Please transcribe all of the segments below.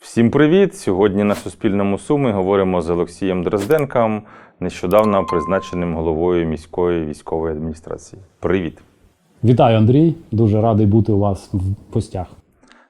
Всім привіт! Сьогодні на Суспільному Суми говоримо з Олексієм Дрозденком, нещодавно призначеним головою міської військової адміністрації. Привіт! Вітаю, Андрій. Дуже радий бути у вас в гостях.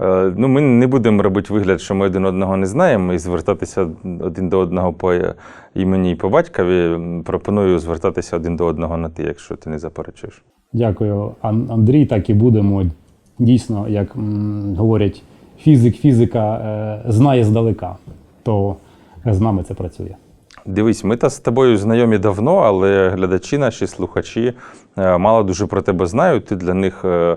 Е, ну, ми не будемо робити вигляд, що ми один одного не знаємо, і звертатися один до одного по імені і по батькові. Пропоную звертатися один до одного на ти, якщо ти не заперечуєш. Дякую, Андрій. Так і будемо. Дійсно, як м, говорять, фізик, фізика е, знає здалека, то з нами це працює. Дивись, ми та з тобою знайомі давно, але глядачі наші, слухачі е, мало дуже про тебе знають. Ти для них е,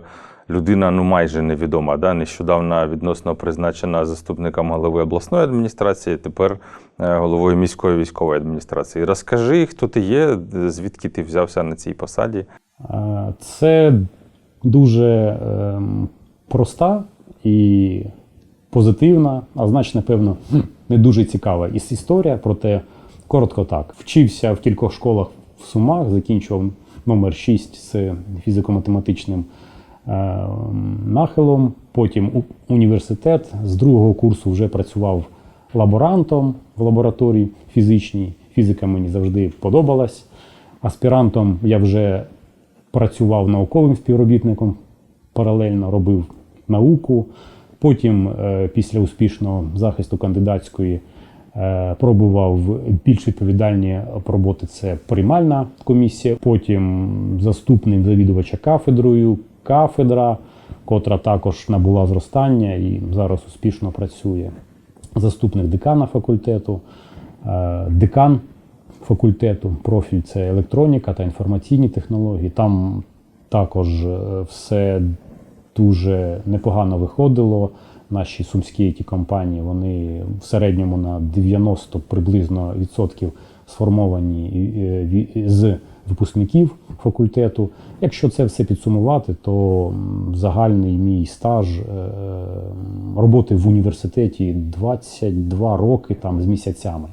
людина ну майже невідома. Да? Нещодавно відносно призначена заступником голови обласної адміністрації, тепер е, головою міської військової адміністрації. Розкажи, хто ти є, звідки ти взявся на цій посаді. Це дуже ем, проста і позитивна, а значить, напевно, не дуже цікава іс- історія. Проте коротко так. Вчився в кількох школах в Сумах, закінчував номер 6 з фізико-математичним е, нахилом. Потім університет з другого курсу вже працював лаборантом в лабораторії фізичній. Фізика мені завжди подобалась. Аспірантом я вже працював науковим співробітником, паралельно робив науку. Потім, е, після успішного захисту кандидатської, е, пробував більш відповідальні роботи. Це приймальна комісія. Потім заступник завідувача кафедрою, кафедра, котра також набула зростання і зараз успішно працює. Заступник декана факультету, е, декан факультету, профіль це електроніка та інформаційні технології. Там також все дуже непогано виходило. Наші сумські it компанії вони в середньому на 90 приблизно відсотків сформовані е, з випускників факультету. Якщо це все підсумувати, то загальний мій стаж е, роботи в університеті 22 роки там з місяцями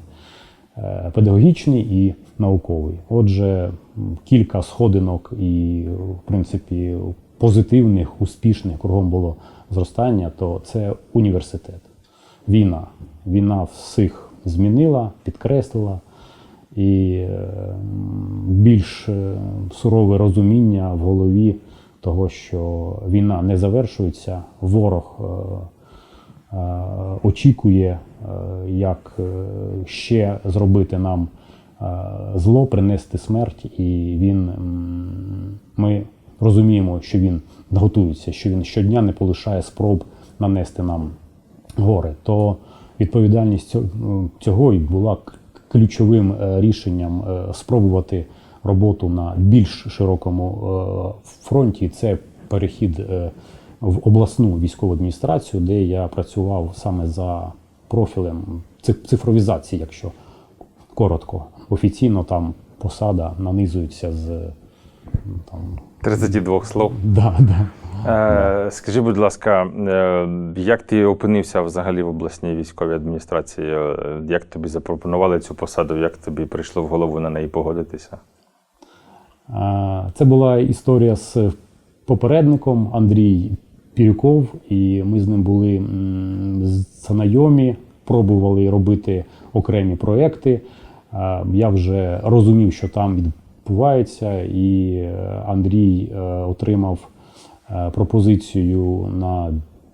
е, педагогічний і науковий. Отже, кілька сходинок і, в принципі, позитивних, успішних кругом було зростання, то це університет. Війна. Війна всіх змінила, підкреслила. І е, більш е, сурове розуміння в голові того, що війна не завершується, ворог е, е, очікує, як ще зробити нам зло, принести смерть, і він ми розуміємо, що він готується, що він щодня не полишає спроб нанести нам горе. То відповідальність цього і була ключовим е, рішенням е, спробувати роботу на більш широкому е, фронті. Це перехід в обласну військову адміністрацію, де я працював саме за профілем ци- цифровізації, якщо коротко. Офіційно там посада нанизується з там, 32 слов. да, да. Е, скажи, будь ласка, е, як ти опинився взагалі в обласній військовій адміністрації? Е, Як тобі запропонували цю посаду? Як тобі прийшло в голову на неї погодитися? А, Це була історія з попередником Андрій Пірюков, і ми з ним були м, знайомі, пробували робити окремі проекти. Я вже розумів, що там відбувається, і е, Андрій е, отримав е, пропозицію на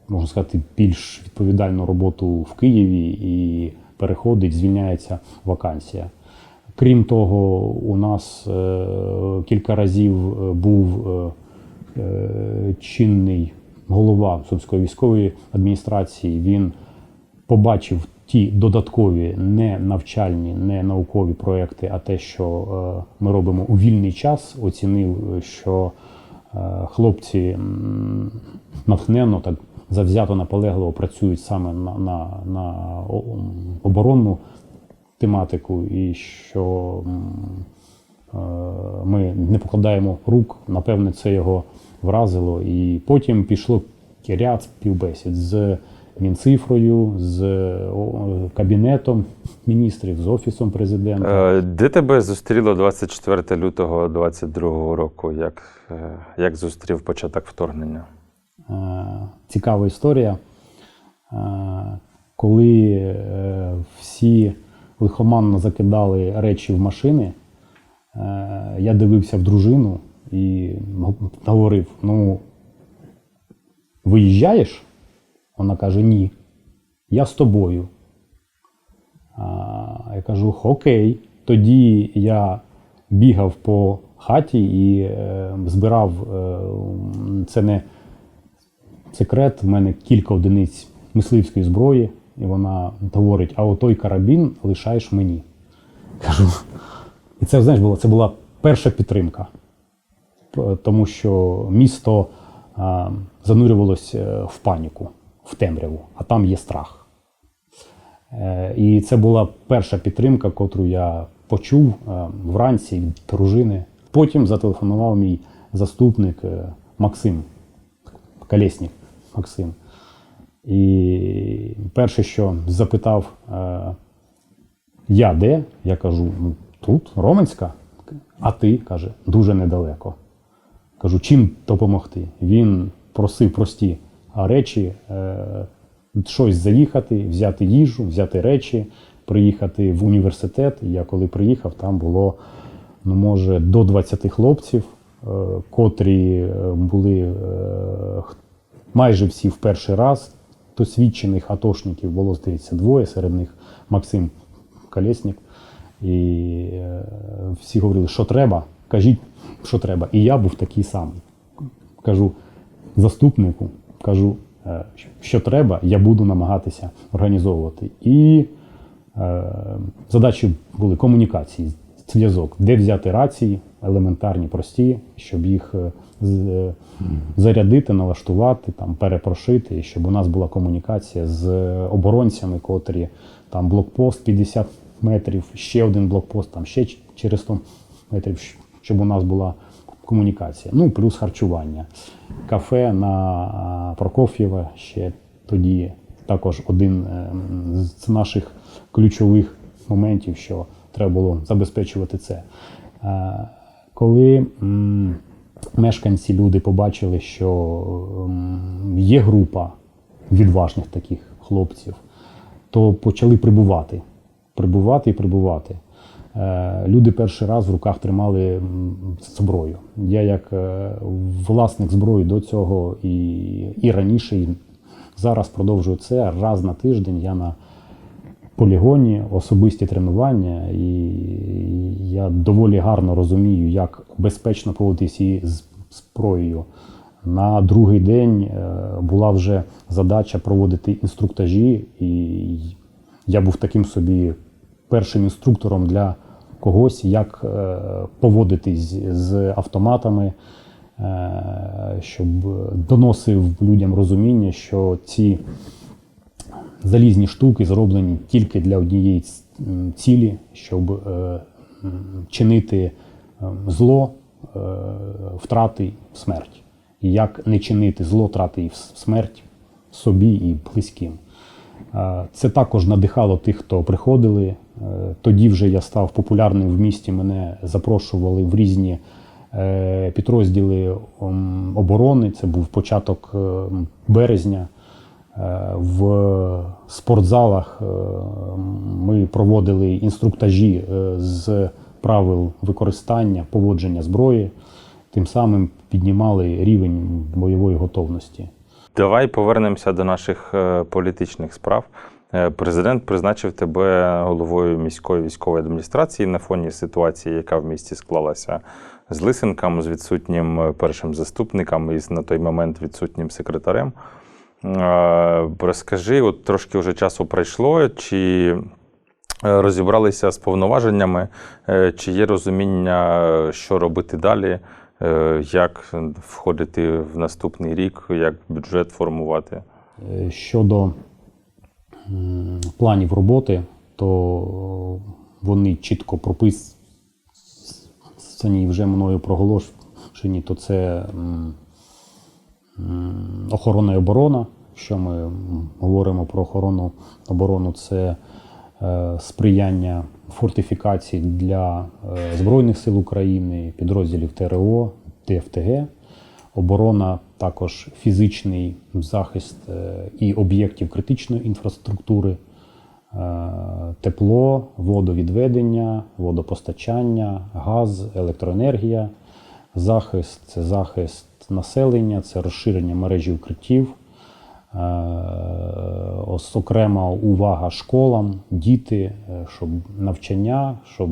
можна сказати більш відповідальну роботу в Києві і переходить, звільняється вакансія. Крім того, у нас кілька разів був чинний голова Сумської військової адміністрації. Він побачив ті додаткові не навчальні, не наукові проекти, а те, що е, ми робимо у вільний час, оцінив, що е, хлопці натхненно, так завзято, наполегливо працюють саме на, на, на оборонну тематику, і що е, ми не покладаємо рук. Напевне, це його вразило. І потім пішло ряд співбесід з Мінцифрою, з Кабінетом міністрів, з Офісом президента. Е, Де тебе зустріло 24 лютого 2022 року? Як, е, як зустрів початок вторгнення? Е, Цікава історія. Е, коли е, всі лихоманно закидали речі в машини, е, я дивився в дружину і говорив: ну, виїжджаєш? Вона каже: ні, я з тобою. Я кажу, окей. Тоді я бігав по хаті і е, збирав. Е, це не секрет, в мене кілька одиниць мисливської зброї, і вона говорить: а отой карабін лишаєш мені. Кажу. І це, знаєш, було, це була перша підтримка. Тому що місто занурювалося е, в паніку, в темряву, а там є страх. Е, І це була перша підтримка, котру я почув е, вранці від дружини. Потім зателефонував мій заступник е, Максим, Колєснік Максим. І перше, що запитав, я де? Я кажу, ну тут, Роменська. А ти каже, дуже недалеко. Кажу, чим допомогти? Він просив прості речі, е, щось заїхати, взяти їжу, взяти речі, приїхати в університет. Я коли приїхав, там було, ну, може, до 20 хлопців, е, котрі е, були майже всі в перший раз. Досвідчених атошників було, здається, двоє, серед них Максим Колєснік. І всі говорили, що треба, кажіть, що треба. І я був такий самий. Кажу заступнику, кажу, е, що треба, я буду намагатися організовувати. І е, задачі були комунікації, зв'язок, де взяти рації, елементарні, прості, щоб їх е, зарядити, налаштувати, там, перепрошити, щоб у нас була комунікація з оборонцями, котрі там блокпост 50 метрів, ще один блокпост, там ще через 100 метрів, щоб у нас була комунікація. Ну, плюс харчування. Кафе на Прокоф'єва ще тоді також один ем, з наших ключових моментів, що треба було забезпечувати це. Е, Коли мешканці, люди побачили, що є група відважних таких хлопців, то почали прибувати. Прибувати і прибувати. Е, Люди перший раз в руках тримали зброю. Я, як е, власник зброї до цього і, і раніше, і зараз продовжую це. Раз на тиждень я на полігоні, особисті тренування, і я доволі гарно розумію, як безпечно поводитися із зброєю. На другий день е, була вже задача проводити інструктажі, і я був таким собі першим інструктором для когось, як е, поводитись з автоматами, е, щоб доносив людям розуміння, що ці залізні штуки зроблені тільки для однієї цілі, щоб е, чинити зло, втрати, смерть. І як не чинити зло, трати і смерть собі і близьким. Це також надихало тих, хто приходили. Е, Тоді вже я став популярним в місті. Мене запрошували в різні е, підрозділи оборони. Це був початок е, березня. В спортзалах ми проводили інструктажі з правил використання, поводження зброї, тим самим піднімали рівень бойової готовності. Давай повернемося до наших політичних справ. Е, Президент призначив тебе головою міської військової адміністрації на фоні ситуації, яка в місті склалася з Лисенком, з відсутнім е, першим заступником і з на той момент відсутнім секретарем. Е, Розкажи, от трошки вже часу пройшло, чи розібралися з повноваженнями, чи є розуміння, що робити далі, як входити в наступний рік, як бюджет формувати. Щодо планів роботи, то вони чітко прописані і вже мною проголошені, то це охорона і оборона. Що ми говоримо про охорону оборону, це е, сприяння фортифікації для е, Збройних сил України, підрозділів ТРО, ТФТГ. оборона, також фізичний захист е, і об'єктів критичної інфраструктури, е, тепло, водовідведення, водопостачання, газ, електроенергія. Захист це захист населення, це розширення мережі укриттів. Е, Окрема увага школам, діти, щоб навчання, щоб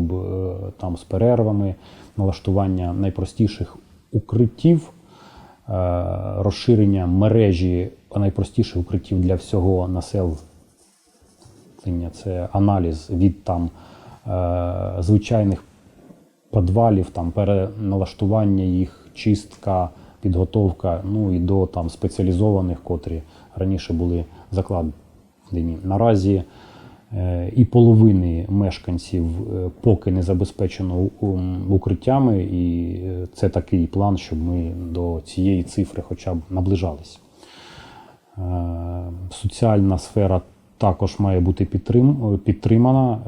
там з перервами, налаштування найпростіших укриттів, розширення мережі найпростіших укриттів для всього населення. Це аналіз від там е, звичайних підвалів, там переналаштування їх, чистка, підготовка, ну і до там спеціалізованих, котрі раніше були закладені. Наразі е, і половини мешканців е, поки не забезпечено укриттями, і е, це такий план, щоб ми до цієї цифри хоча б наближалися. Е, Соціальна сфера також має бути підтрим, підтримана,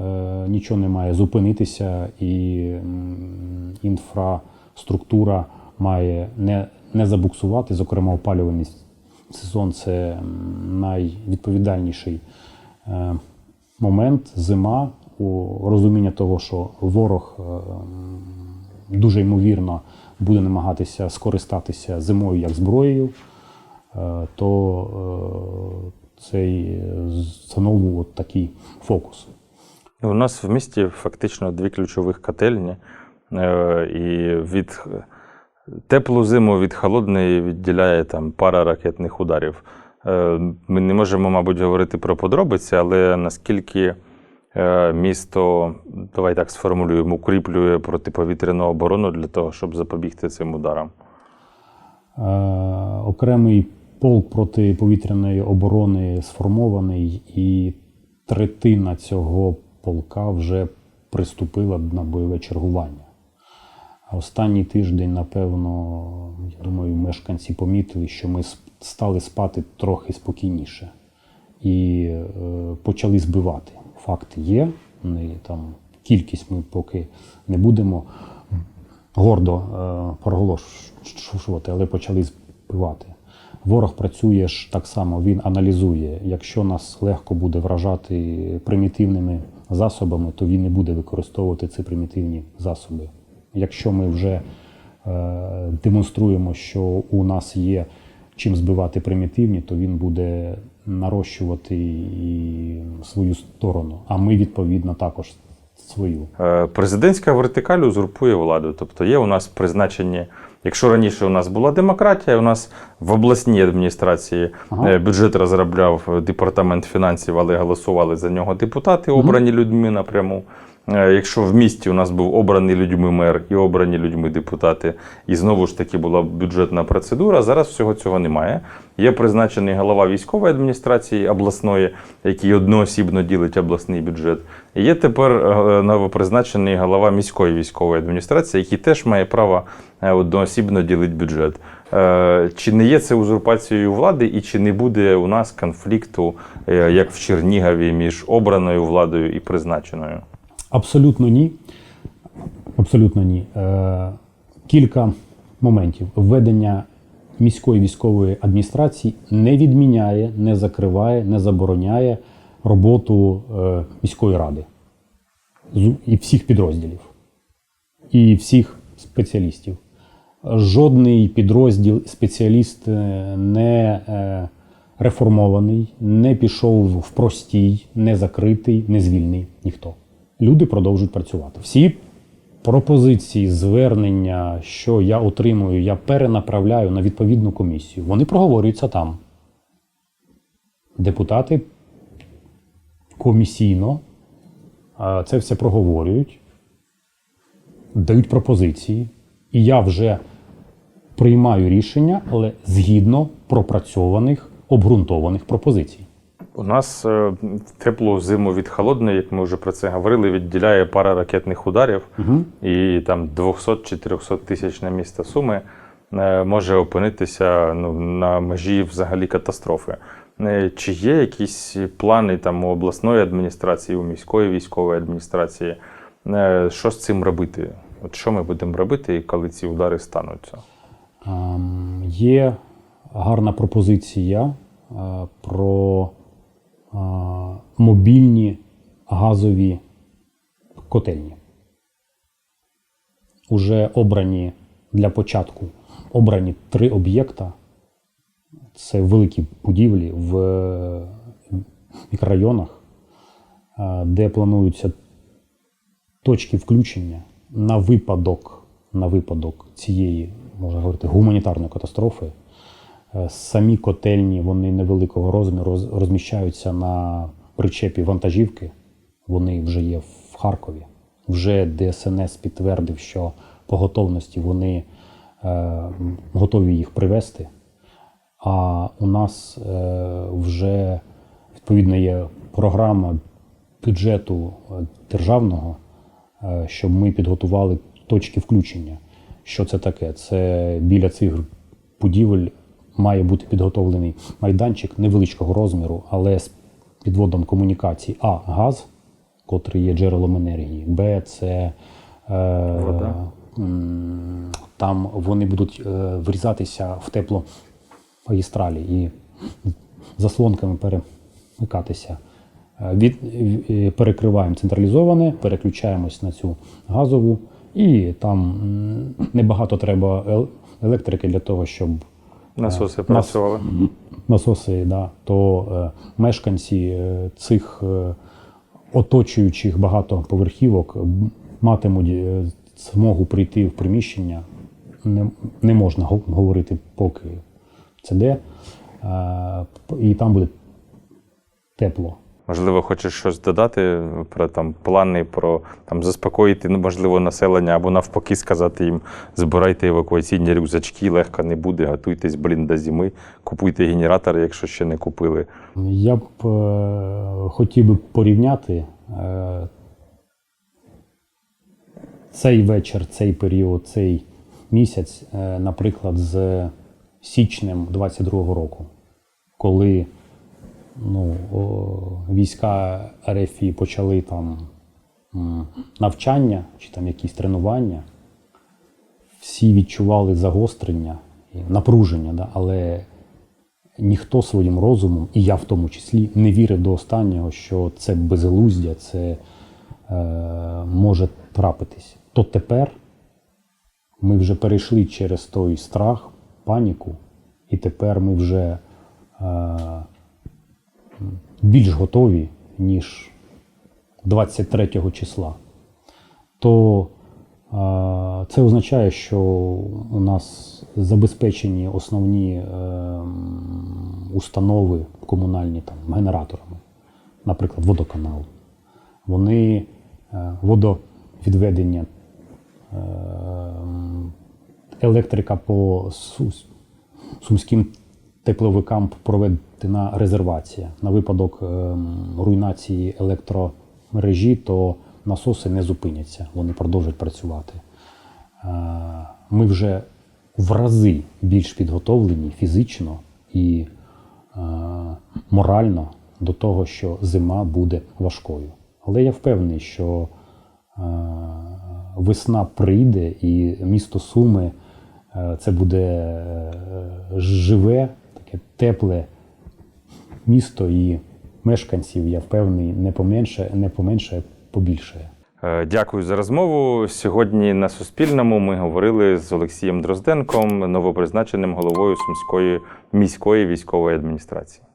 е, нічого не має зупинитися, і інфраструктура має не, не забуксувати. Зокрема, опалювальний сезон це найвідповідальніший е, момент, зима, у розуміння того, що ворог е, дуже ймовірно буде намагатися скористатися зимою як зброєю е, то е, цей знову от такий фокус. У нас в місті фактично дві ключових котельні, і від теплу зиму від холодної відділяє там пара ракетних ударів. Е, Ми не можемо, мабуть, говорити про подробиці, але наскільки е, місто, давай так сформулюємо, укріплює протиповітряну оборону для того, щоб запобігти цим ударам. Е, окремий полк протиповітряної оборони сформований, і третина цього полка вже приступила на бойове чергування. Останній тиждень, напевно, я думаю, мешканці помітили, що ми стали спати трохи спокійніше і е, почали збивати. Факт є, не, там, кількість ми поки не будемо гордо е, проголошувати, але почали збивати. Ворог працює ж так само, він аналізує. Якщо нас легко буде вражати примітивними засобами, то він не буде використовувати ці примітивні засоби. Якщо ми вже е, демонструємо, що у нас є чим збивати примітивні, то він буде нарощувати і свою сторону, а ми відповідно також свою. Е, Президентська вертикаль узурпує владу. Тобто є у нас призначені, якщо раніше у нас була демократія, у нас в обласній адміністрації Ага. е, бюджет розробляв департамент фінансів, але голосували за нього депутати, обрані людьми напряму. Е, Якщо в місті у нас був обраний людьми мер і обрані людьми депутати, і знову ж таки була бюджетна процедура, зараз всього цього немає. Є призначений голова військової адміністрації обласної, який одноосібно ділить обласний бюджет. Є тепер е, новопризначений голова міської військової адміністрації, який теж має право е, одноосібно ділити бюджет. Чи не є це узурпацією влади, і чи не буде у нас конфлікту, як в Чернігові, між обраною владою і призначеною? Абсолютно ні. Абсолютно ні. Е, кілька моментів. Введення міської військової адміністрації не відміняє, не закриває, не забороняє роботу е, міської ради і всіх підрозділів, і всіх спеціалістів. Жодний підрозділ, спеціаліст е, не е, реформований, не пішов в простій, не закритий, не звільний ніхто. Люди продовжують працювати. Всі пропозиції, звернення, що я отримую, я перенаправляю на відповідну комісію. Вони проговорюються там. Депутати комісійно це все проговорюють, дають пропозиції, і я вже приймаю рішення, але згідно пропрацьованих, обґрунтованих пропозицій. У нас е, теплу зиму від холодної, як ми вже про це говорили, відділяє пара ракетних ударів, і там 200 чи 300 тисяч на місто Суми е, може опинитися ну, на межі взагалі катастрофи. Е, Чи є якісь плани там у обласної адміністрації, у міської військової адміністрації? Що з цим робити? От що ми будемо робити, коли ці удари стануться? Ем, Є гарна пропозиція про мобільні газові котельні. Уже обрані для початку обрані три об'єкта. Це великі будівлі в е, мікрорайонах, е, де плануються точки включення на випадок, на випадок цієї, можна говорити, гуманітарної катастрофи. Е, Самі котельні вони невеликого розміру розміщаються на причепі вантажівки. Вони вже є в Харкові. Вже ДСНС підтвердив, що по готовності вони е, готові їх привезти. А у нас е, вже відповідно є програма бюджету е, державного, е, щоб ми підготували точки включення. Що це таке? Це біля цих будівель має бути підготовлений майданчик невеличкого розміру, але з підводом комунікацій А газ, котрий є джерелом енергії, Б це е, Вода. там вони будуть е, врізатися в тепло магістралі і заслонками перемикатися. Е, Від, е, перекриваємо централізоване, переключаємось на цю газову, і там небагато треба електрики для того, щоб Насоси нас- працювали. насоси, да, то е, мешканці е, цих е, оточуючих багатоповерхівок матимуть е, змогу прийти в приміщення. Не, не можна го- говорити поки це де, е, і там буде тепло. Можливо, хочеш щось додати про там плани, про там заспокоїти, ну, можливо, населення або навпаки сказати їм: збирайте евакуаційні рюкзачки, легко не буде, готуйтесь, блін, до зими, купуйте генератори, якщо ще не купили. Я б е, хотів би порівняти е, цей вечір, цей період, цей місяць, е, наприклад, з січнем 22-го року, коли ну, війська РФ почали там навчання чи там якісь тренування, всі відчували загострення, напруження, да? але ніхто своїм розумом, і я в тому числі, не вірив до останнього, що це безглуздя, це е, може трапитись. То тепер ми вже перейшли через той страх, паніку, і тепер ми вже е, більш готові, ніж 23 числа. То це означає, що у нас забезпечені основні е, установи комунальні там, генераторами, наприклад, водоканал. Вони е, водовідведення, е, електрика по сумським тепловикам проведена резервація. На випадок ем, руйнації електромережі, то насоси не зупиняться, вони продовжують працювати. Е, Ми вже в рази більш підготовлені фізично і е, морально до того, що зима буде важкою. Але я впевнений, що е, весна прийде і місто Суми це буде живе, таке тепле місто і мешканців, я впевнений, не поменше, не поменше, побільшає. Е, Дякую за розмову. Сьогодні на Суспільному ми говорили з Олексієм Дрозденком, новопризначеним головою Сумської міської військової адміністрації.